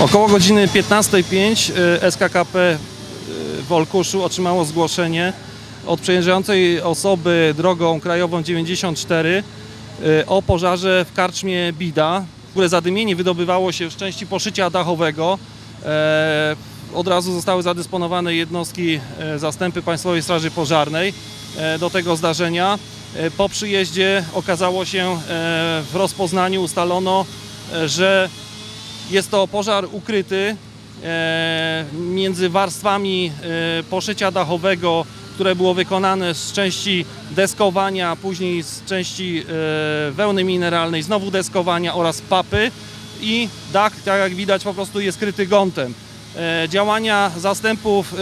Około godziny 15.05 y, SKKP y, w Olkuszu otrzymało zgłoszenie od przejeżdżającej osoby drogą krajową 94 y, o pożarze w karczmie Bida, w które zadymienie wydobywało się z części poszycia dachowego. E, Od razu zostały zadysponowane jednostki e, zastępy Państwowej Straży Pożarnej e, do tego zdarzenia. E, Po przyjeździe okazało się e, w rozpoznaniu ustalono, e, że jest to pożar ukryty e, między warstwami e, poszycia dachowego, które było wykonane z części deskowania, później z części e, wełny mineralnej, znowu deskowania oraz papy i dach, tak jak widać, po prostu jest kryty gątem. Działania zastępów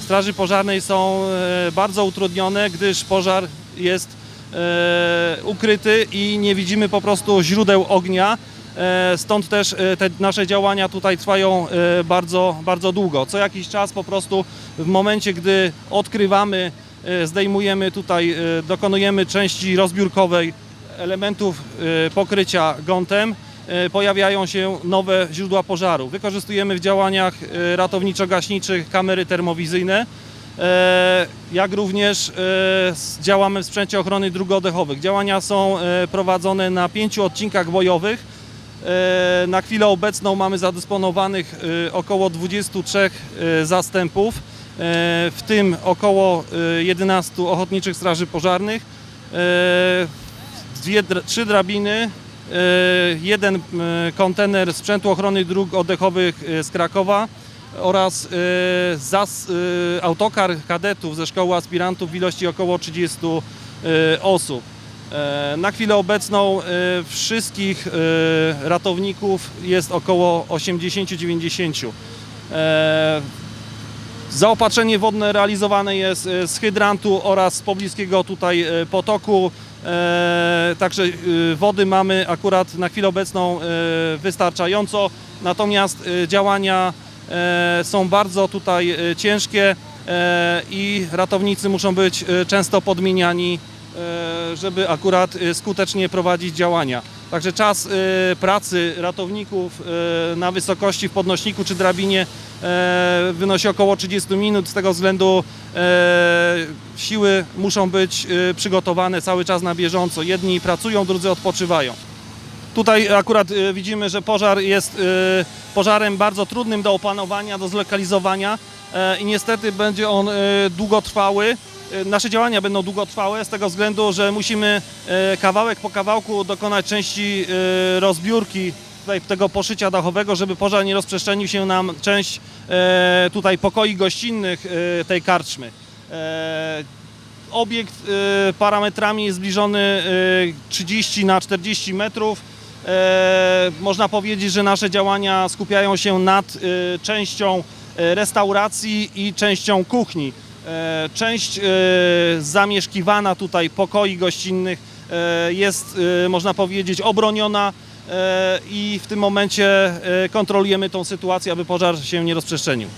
Straży Pożarnej są bardzo utrudnione, gdyż pożar jest ukryty i nie widzimy po prostu źródeł ognia. E, Stąd też e, te nasze działania tutaj trwają e, bardzo, bardzo długo. Co jakiś czas po prostu w momencie, gdy odkrywamy, zdejmujemy tutaj, dokonujemy części rozbiórkowej elementów pokrycia gątem, pojawiają się nowe źródła pożaru. Wykorzystujemy w działaniach ratowniczo-gaśniczych kamery termowizyjne, jak również działamy w sprzęcie ochrony dróg oddechowych. Działania są prowadzone na pięciu odcinkach bojowych. E, Na chwilę obecną mamy zadysponowanych e, około 23 e, zastępów, w tym około e, 11 ochotniczych straży pożarnych, dwie, trzy drabiny, jeden kontener sprzętu ochrony dróg oddechowych z Krakowa oraz zas, autokar kadetów ze szkoły aspirantów w ilości około 30 e, osób. E, Na chwilę obecną e, wszystkich e, ratowników jest około 80-90. E, Zaopatrzenie wodne realizowane jest z hydrantu oraz z pobliskiego tutaj potoku. Także wody mamy akurat na chwilę obecną wystarczająco. Natomiast działania są bardzo tutaj ciężkie i ratownicy muszą być często podmieniani, żeby akurat e, skutecznie prowadzić działania. Także czas e, pracy ratowników e, na wysokości w podnośniku czy drabinie wynosi około 30 minut. Z tego względu siły muszą być przygotowane cały czas na bieżąco. Jedni pracują, drudzy odpoczywają. Tutaj akurat widzimy, że pożar jest pożarem bardzo trudnym do opanowania, do zlokalizowania i niestety będzie on długotrwały. E, Nasze działania będą długotrwałe z tego względu, że musimy e, kawałek po kawałku dokonać części e, rozbiórki tutaj tego poszycia dachowego, żeby pożar nie rozprzestrzenił się nam część tutaj pokoi gościnnych tej karczmy. Obiekt parametrami jest zbliżony e, 30 na 40 metrów. Można powiedzieć, że nasze działania skupiają się nad częścią restauracji i częścią kuchni. E, Część e, zamieszkiwana tutaj pokoi gościnnych e, jest, można powiedzieć, obroniona i w tym momencie kontrolujemy tą sytuację, aby pożar się nie rozprzestrzenił.